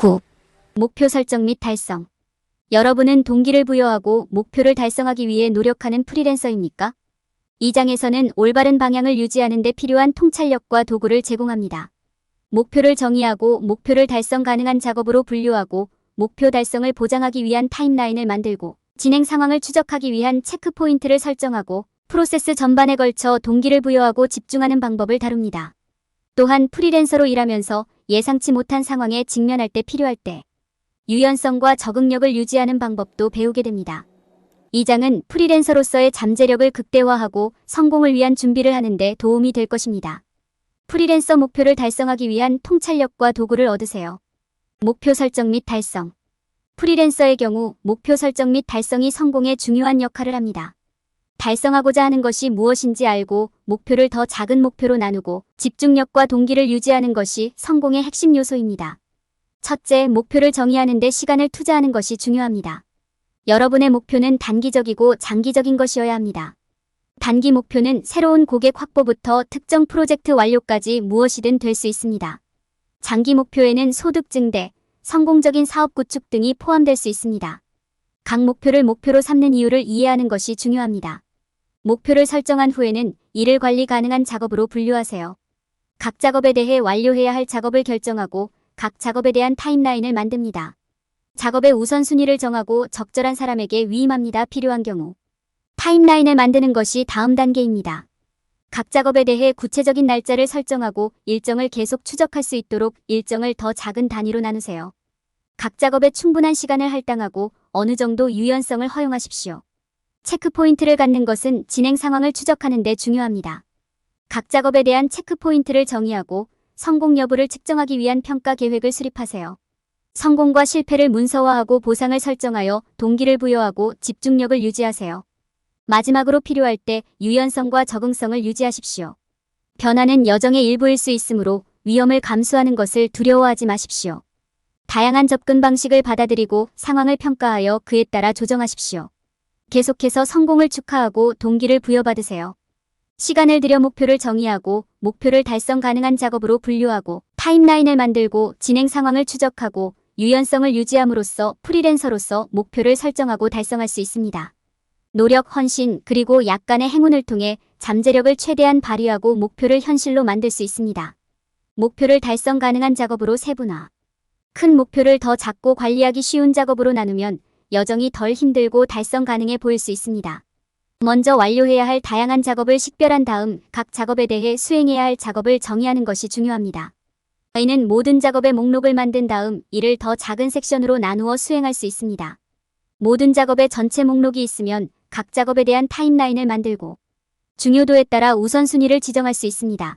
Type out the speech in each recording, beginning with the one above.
9. 목표 설정 및 달성. 여러분은 동기를 부여하고 목표를 달성하기 위해 노력하는 프리랜서입니까? 이 장에서는 올바른 방향을 유지하는 데 필요한 통찰력과 도구를 제공합니다. 목표를 정의하고 목표를 달성 가능한 작업으로 분류하고 목표 달성을 보장하기 위한 타임라인을 만들고 진행 상황을 추적하기 위한 체크 포인트를 설정하고 프로세스 전반에 걸쳐 동기를 부여하고 집중하는 방법을 다룹니다. 또한 프리랜서로 일하면서 예상치 못한 상황에 직면할 때 필요할 때 유연성과 적응력을 유지하는 방법도 배우게 됩니다. 이 장은 프리랜서로서의 잠재력을 극대화하고 성공을 위한 준비를 하는데 도움이 될 것입니다. 프리랜서 목표를 달성하기 위한 통찰력과 도구를 얻으세요. 목표 설정 및 달성. 프리랜서의 경우 목표 설정 및 달성이 성공에 중요한 역할을 합니다. 달성하고자 하는 것이 무엇인지 알고 목표를 더 작은 목표로 나누고 집중력과 동기를 유지하는 것이 성공의 핵심 요소입니다. 첫째, 목표를 정의하는 데 시간을 투자하는 것이 중요합니다. 여러분의 목표는 단기적이고 장기적인 것이어야 합니다. 단기 목표는 새로운 고객 확보부터 특정 프로젝트 완료까지 무엇이든 될 수 있습니다. 장기 목표에는 소득 증대, 성공적인 사업 구축 등이 포함될 수 있습니다. 각 목표를 목표로 삼는 이유를 이해하는 것이 중요합니다. 목표를 설정한 후에는 이를 관리 가능한 작업으로 분류하세요. 각 작업에 대해 완료해야 할 작업을 결정하고 각 작업에 대한 타임라인을 만듭니다. 작업의 우선순위를 정하고 적절한 사람에게 위임합니다. 필요한 경우. 타임라인을 만드는 것이 다음 단계입니다. 각 작업에 대해 구체적인 날짜를 설정하고 일정을 계속 추적할 수 있도록 일정을 더 작은 단위로 나누세요. 각 작업에 충분한 시간을 할당하고 어느 정도 유연성을 허용하십시오. 체크 포인트를 갖는 것은 진행 상황을 추적하는 데 중요합니다. 각 작업에 대한 체크 포인트를 정의하고 성공 여부를 측정하기 위한 평가 계획을 수립하세요. 성공과 실패를 문서화하고 보상을 설정하여 동기를 부여하고 집중력을 유지하세요. 마지막으로 필요할 때 유연성과 적응성을 유지하십시오. 변화는 여정의 일부일 수 있으므로 위험을 감수하는 것을 두려워하지 마십시오. 다양한 접근 방식을 받아들이고 상황을 평가하여 그에 따라 조정하십시오. 계속해서 성공을 축하하고 동기를 부여받으세요. 시간을 들여 목표를 정의하고 목표를 달성 가능한 작업으로 분류하고 타임라인을 만들고 진행 상황을 추적하고 유연성을 유지함으로써 프리랜서로서 목표를 설정하고 달성할 수 있습니다. 노력, 헌신, 그리고 약간의 행운을 통해 잠재력을 최대한 발휘하고 목표를 현실로 만들 수 있습니다. 목표를 달성 가능한 작업으로 세분화. 큰 목표를 더 작고 관리하기 쉬운 작업으로 나누면 여정이 덜 힘들고 달성 가능해 보일 수 있습니다. 먼저 완료해야 할 다양한 작업을 식별한 다음 각 작업에 대해 수행해야 할 작업을 정의하는 것이 중요합니다. 이는 모든 작업의 목록을 만든 다음 이를 더 작은 섹션으로 나누어 수행할 수 있습니다. 모든 작업의 전체 목록이 있으면 각 작업에 대한 타임라인을 만들고 중요도에 따라 우선순위를 지정할 수 있습니다.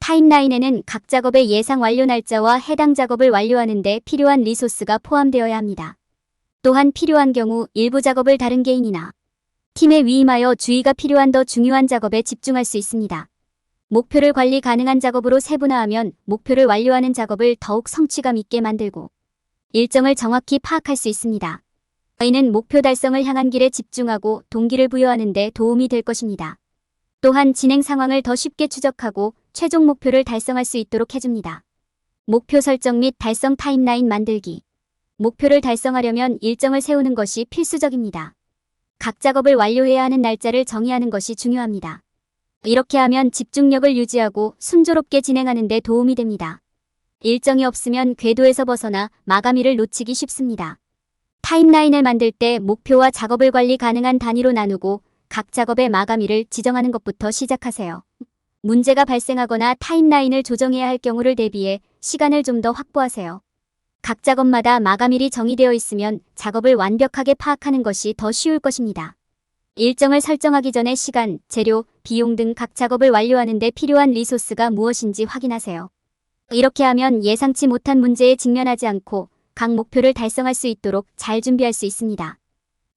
타임라인에는 각 작업의 예상 완료 날짜와 해당 작업을 완료하는 데 필요한 리소스가 포함되어야 합니다. 또한 필요한 경우 일부 작업을 다른 개인이나 팀에 위임하여 주의가 필요한 더 중요한 작업에 집중할 수 있습니다. 목표를 관리 가능한 작업으로 세분화하면 목표를 완료하는 작업을 더욱 성취감 있게 만들고 일정을 정확히 파악할 수 있습니다. 이는 목표 달성을 향한 길에 집중하고 동기를 부여하는 데 도움이 될 것입니다. 또한 진행 상황을 더 쉽게 추적하고 최종 목표를 달성할 수 있도록 해줍니다. 목표 설정 및 달성 타임라인 만들기. 목표를 달성하려면 일정을 세우는 것이 필수적입니다. 각 작업을 완료해야 하는 날짜를 정의하는 것이 중요합니다. 이렇게 하면 집중력을 유지하고 순조롭게 진행하는 데 도움이 됩니다. 일정이 없으면 궤도에서 벗어나 마감일을 놓치기 쉽습니다. 타임라인을 만들 때 목표와 작업을 관리 가능한 단위로 나누고 각 작업의 마감일을 지정하는 것부터 시작하세요. 문제가 발생하거나 타임라인을 조정해야 할 경우를 대비해 시간을 좀 더 확보하세요. 각 작업마다 마감일이 정의되어 있으면 작업을 완벽하게 파악하는 것이 더 쉬울 것입니다. 일정을 설정하기 전에 시간, 재료, 비용 등 각 작업을 완료하는 데 필요한 리소스가 무엇인지 확인하세요. 이렇게 하면 예상치 못한 문제에 직면하지 않고 각 목표를 달성할 수 있도록 잘 준비할 수 있습니다.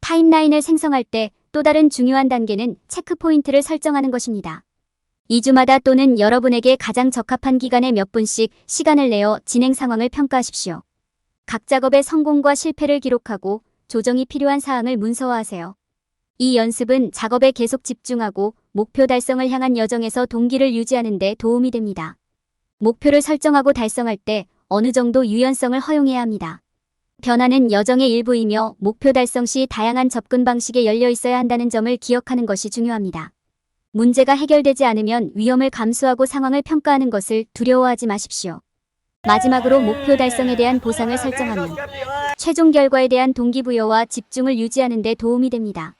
타임라인을 생성할 때 또 다른 중요한 단계는 체크포인트를 설정하는 것입니다. 2주마다 또는 여러분에게 가장 적합한 기간에 몇 분씩 시간을 내어 진행 상황을 평가하십시오. 각 작업의 성공과 실패를 기록하고 조정이 필요한 사항을 문서화하세요. 이 연습은 작업에 계속 집중하고 목표 달성을 향한 여정에서 동기를 유지하는 데 도움이 됩니다. 목표를 설정하고 달성할 때 어느 정도 유연성을 허용해야 합니다. 변화는 여정의 일부이며 목표 달성 시 다양한 접근 방식에 열려 있어야 한다는 점을 기억하는 것이 중요합니다. 문제가 해결되지 않으면 위험을 감수하고 상황을 평가하는 것을 두려워하지 마십시오. 마지막으로 목표 달성에 대한 보상을 설정하면 최종 결과에 대한 동기부여와 집중을 유지하는 데 도움이 됩니다.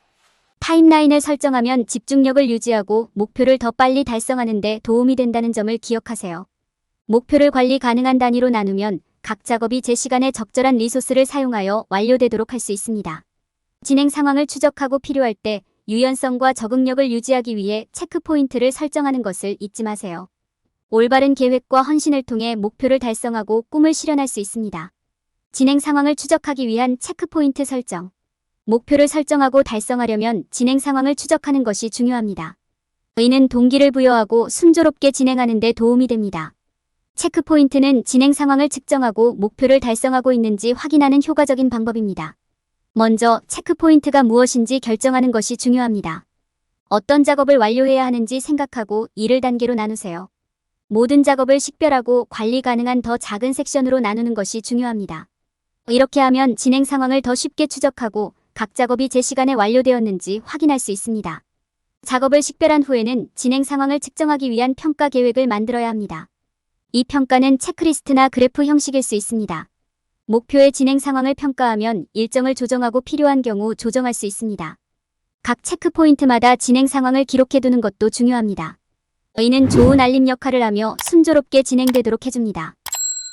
타임라인을 설정하면 집중력을 유지하고 목표를 더 빨리 달성하는 데 도움이 된다는 점을 기억하세요. 목표를 관리 가능한 단위로 나누면 각 작업이 제 시간에 적절한 리소스를 사용하여 완료되도록 할 수 있습니다. 진행 상황을 추적하고 필요할 때 유연성과 적응력을 유지하기 위해 체크포인트를 설정하는 것을 잊지 마세요. 올바른 계획과 헌신을 통해 목표를 달성하고 꿈을 실현할 수 있습니다. 진행 상황을 추적하기 위한 체크포인트 설정. 목표를 설정하고 달성하려면 진행 상황을 추적하는 것이 중요합니다. 이는 동기를 부여하고 순조롭게 진행하는 데 도움이 됩니다. 체크포인트는 진행 상황을 측정하고 목표를 달성하고 있는지 확인하는 효과적인 방법입니다. 먼저 체크포인트가 무엇인지 결정하는 것이 중요합니다. 어떤 작업을 완료해야 하는지 생각하고 일을 단계로 나누세요. 모든 작업을 식별하고 관리 가능한 더 작은 섹션으로 나누는 것이 중요합니다. 이렇게 하면 진행 상황을 더 쉽게 추적하고 각 작업이 제 시간에 완료되었는지 확인할 수 있습니다. 작업을 식별한 후에는 진행 상황을 측정하기 위한 평가 계획을 만들어야 합니다. 이 평가는 체크리스트나 그래프 형식일 수 있습니다. 목표의 진행 상황을 평가하면 일정을 조정하고 필요한 경우 조정할 수 있습니다. 각 체크포인트마다 진행 상황을 기록해두는 것도 중요합니다. 이는 좋은 알림 역할을 하며 순조롭게 진행되도록 해줍니다.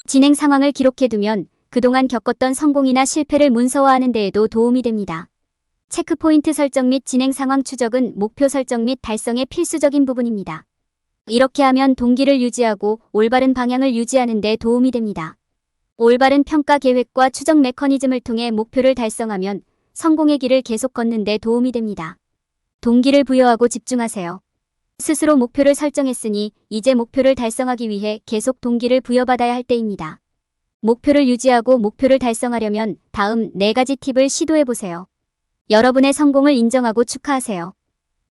진행 상황을 기록해두면 그동안 겪었던 성공이나 실패를 문서화하는 데에도 도움이 됩니다. 체크포인트 설정 및 진행 상황 추적은 목표 설정 및 달성의 필수적인 부분입니다. 이렇게 하면 동기를 유지하고 올바른 방향을 유지하는 데 도움이 됩니다. 올바른 평가 계획과 추적 메커니즘을 통해 목표를 달성하면 성공의 길을 계속 걷는 데 도움이 됩니다. 동기를 부여하고 집중하세요. 스스로 목표를 설정했으니 이제 목표를 달성하기 위해 계속 동기를 부여받아야 할 때입니다. 목표를 유지하고 목표를 달성하려면 다음 4가지 팁을 시도해 보세요. 여러분의 성공을 인정하고 축하하세요.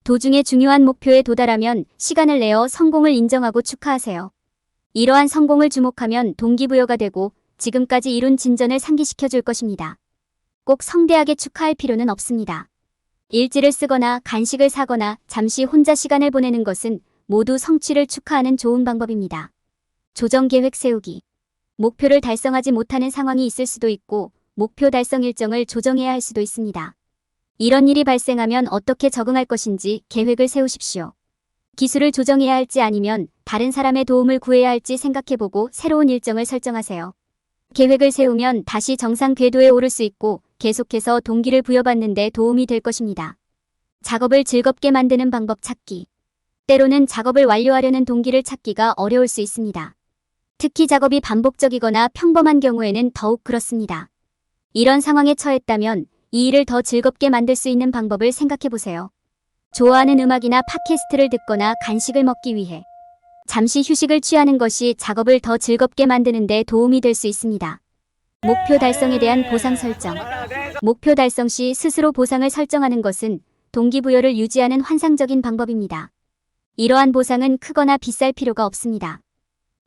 도중에 중요한 목표에 도달하면 시간을 내어 성공을 인정하고 축하하세요. 이러한 성공을 주목하면 동기부여가 되고 지금까지 이룬 진전을 상기시켜 줄 것입니다. 꼭 성대하게 축하할 필요는 없습니다. 일지를 쓰거나 간식을 사거나 잠시 혼자 시간을 보내는 것은 모두 성취를 축하하는 좋은 방법입니다. 조정 계획 세우기. 목표를 달성하지 못하는 상황이 있을 수도 있고 목표 달성 일정을 조정해야 할 수도 있습니다. 이런 일이 발생하면 어떻게 적응할 것인지 계획을 세우십시오. 기술을 조정해야 할지 아니면 다른 사람의 도움을 구해야 할지 생각해보고 새로운 일정을 설정하세요. 계획을 세우면 다시 정상 궤도에 오를 수 있고 계속해서 동기를 부여받는 데 도움이 될 것입니다. 작업을 즐겁게 만드는 방법 찾기. 때로는 작업을 완료하려는 동기를 찾기가 어려울 수 있습니다. 특히 작업이 반복적이거나 평범한 경우에는 더욱 그렇습니다. 이런 상황에 처했다면 이 일을 더 즐겁게 만들 수 있는 방법을 생각해 보세요. 좋아하는 음악이나 팟캐스트를 듣거나 간식을 먹기 위해 잠시 휴식을 취하는 것이 작업을 더 즐겁게 만드는 데 도움이 될 수 있습니다. 목표 달성에 대한 보상 설정. 목표 달성 시 스스로 보상을 설정하는 것은 동기부여를 유지하는 환상적인 방법입니다. 이러한 보상은 크거나 비쌀 필요가 없습니다.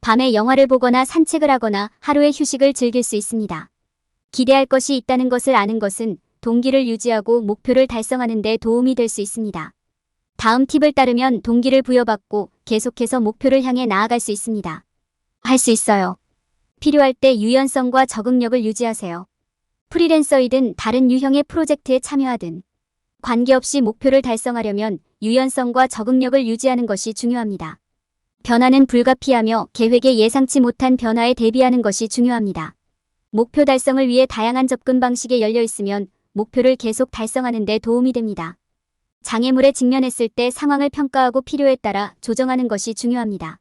밤에 영화를 보거나 산책을 하거나 하루의 휴식을 즐길 수 있습니다. 기대할 것이 있다는 것을 아는 것은 동기를 유지하고 목표를 달성하는 데 도움이 될 수 있습니다. 다음 팁을 따르면 동기를 부여받고 계속해서 목표를 향해 나아갈 수 있습니다. 할 수 있어요. 필요할 때 유연성과 적응력을 유지하세요. 프리랜서이든 다른 유형의 프로젝트에 참여하든 관계없이 목표를 달성하려면 유연성과 적응력을 유지하는 것이 중요합니다. 변화는 불가피하며 계획에 예상치 못한 변화에 대비하는 것이 중요합니다. 목표 달성을 위해 다양한 접근 방식에 열려 있으면 목표를 계속 달성하는 데 도움이 됩니다. 장애물에 직면했을 때 상황을 평가하고 필요에 따라 조정하는 것이 중요합니다.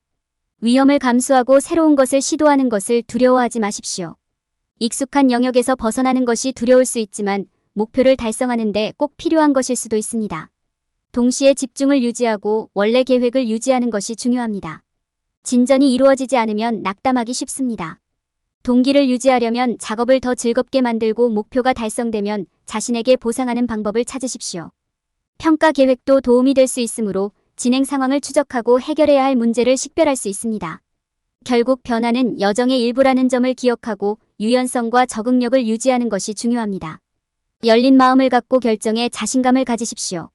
위험을 감수하고 새로운 것을 시도하는 것을 두려워하지 마십시오. 익숙한 영역에서 벗어나는 것이 두려울 수 있지만 목표를 달성하는데 꼭 필요한 것일 수도 있습니다. 동시에 집중을 유지하고 원래 계획을 유지하는 것이 중요합니다. 진전이 이루어지지 않으면 낙담하기 쉽습니다. 동기를 유지하려면 작업을 더 즐겁게 만들고 목표가 달성되면 자신에게 보상하는 방법을 찾으십시오. 평가 계획도 도움이 될 수 있으므로 진행 상황을 추적하고 해결해야 할 문제를 식별할 수 있습니다. 결국 변화는 여정의 일부라는 점을 기억하고 유연성과 적응력을 유지하는 것이 중요합니다. 열린 마음을 갖고 결정에 자신감을 가지십시오.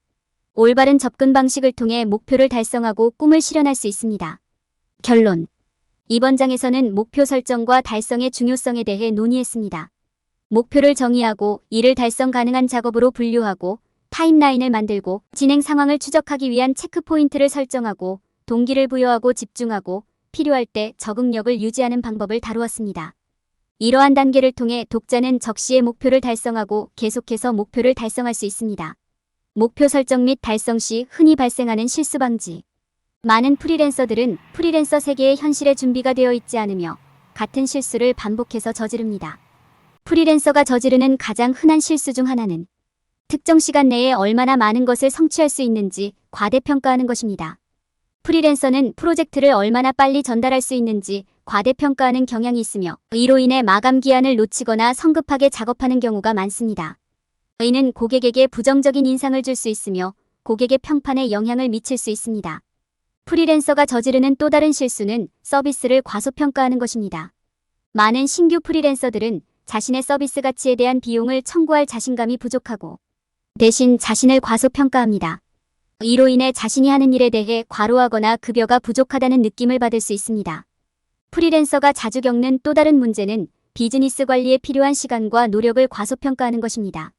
올바른 접근 방식을 통해 목표를 달성하고 꿈을 실현할 수 있습니다. 결론. 이번 장에서는 목표 설정과 달성의 중요성에 대해 논의했습니다. 목표를 정의하고 이를 달성 가능한 작업으로 분류하고 타임라인을 만들고 진행 상황을 추적하기 위한 체크포인트를 설정하고 동기를 부여하고 집중하고 필요할 때 적응력을 유지하는 방법을 다루었습니다. 이러한 단계를 통해 독자는 적시의 목표를 달성하고 계속해서 목표를 달성할 수 있습니다. 목표 설정 및 달성 시 흔히 발생하는 실수 방지. 많은 프리랜서들은 프리랜서 세계의 현실에 준비가 되어 있지 않으며 같은 실수를 반복해서 저지릅니다. 프리랜서가 저지르는 가장 흔한 실수 중 하나는 특정 시간 내에 얼마나 많은 것을 성취할 수 있는지 과대평가하는 것입니다. 프리랜서는 프로젝트를 얼마나 빨리 전달할 수 있는지 과대평가하는 경향이 있으며 이로 인해 마감 기한을 놓치거나 성급하게 작업하는 경우가 많습니다. 이는 고객에게 부정적인 인상을 줄 수 있으며 고객의 평판에 영향을 미칠 수 있습니다. 프리랜서가 저지르는 또 다른 실수는 서비스를 과소평가하는 것입니다. 많은 신규 프리랜서들은 자신의 서비스 가치에 대한 비용을 청구할 자신감이 부족하고 대신 자신을 과소평가합니다. 이로 인해 자신이 하는 일에 대해 과로하거나 급여가 부족하다는 느낌을 받을 수 있습니다. 프리랜서가 자주 겪는 또 다른 문제는 비즈니스 관리에 필요한 시간과 노력을 과소평가하는 것입니다.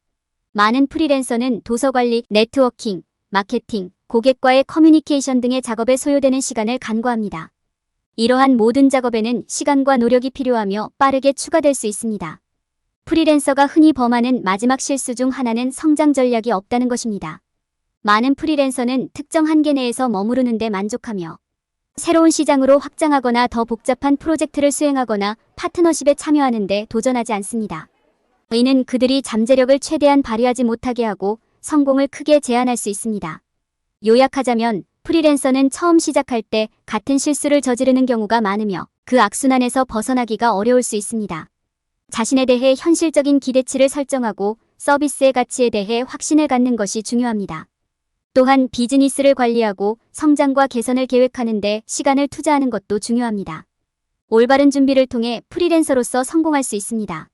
많은 프리랜서는 도서 관리, 네트워킹, 마케팅, 고객과의 커뮤니케이션 등의 작업에 소요되는 시간을 간과합니다. 이러한 모든 작업에는 시간과 노력이 필요하며 빠르게 추가될 수 있습니다. 프리랜서가 흔히 범하는 마지막 실수 중 하나는 성장 전략이 없다는 것입니다. 많은 프리랜서는 특정 한계 내에서 머무르는 데 만족하며 새로운 시장으로 확장하거나 더 복잡한 프로젝트를 수행하거나 파트너십에 참여하는 데 도전하지 않습니다. 이는 그들이 잠재력을 최대한 발휘하지 못하게 하고 성공을 크게 제한할 수 있습니다. 요약하자면 프리랜서는 처음 시작할 때 같은 실수를 저지르는 경우가 많으며 그 악순환에서 벗어나기가 어려울 수 있습니다. 자신에 대해 현실적인 기대치를 설정하고 서비스의 가치에 대해 확신을 갖는 것이 중요합니다. 또한 비즈니스를 관리하고 성장과 개선을 계획하는 데 시간을 투자하는 것도 중요합니다. 올바른 준비를 통해 프리랜서로서 성공할 수 있습니다.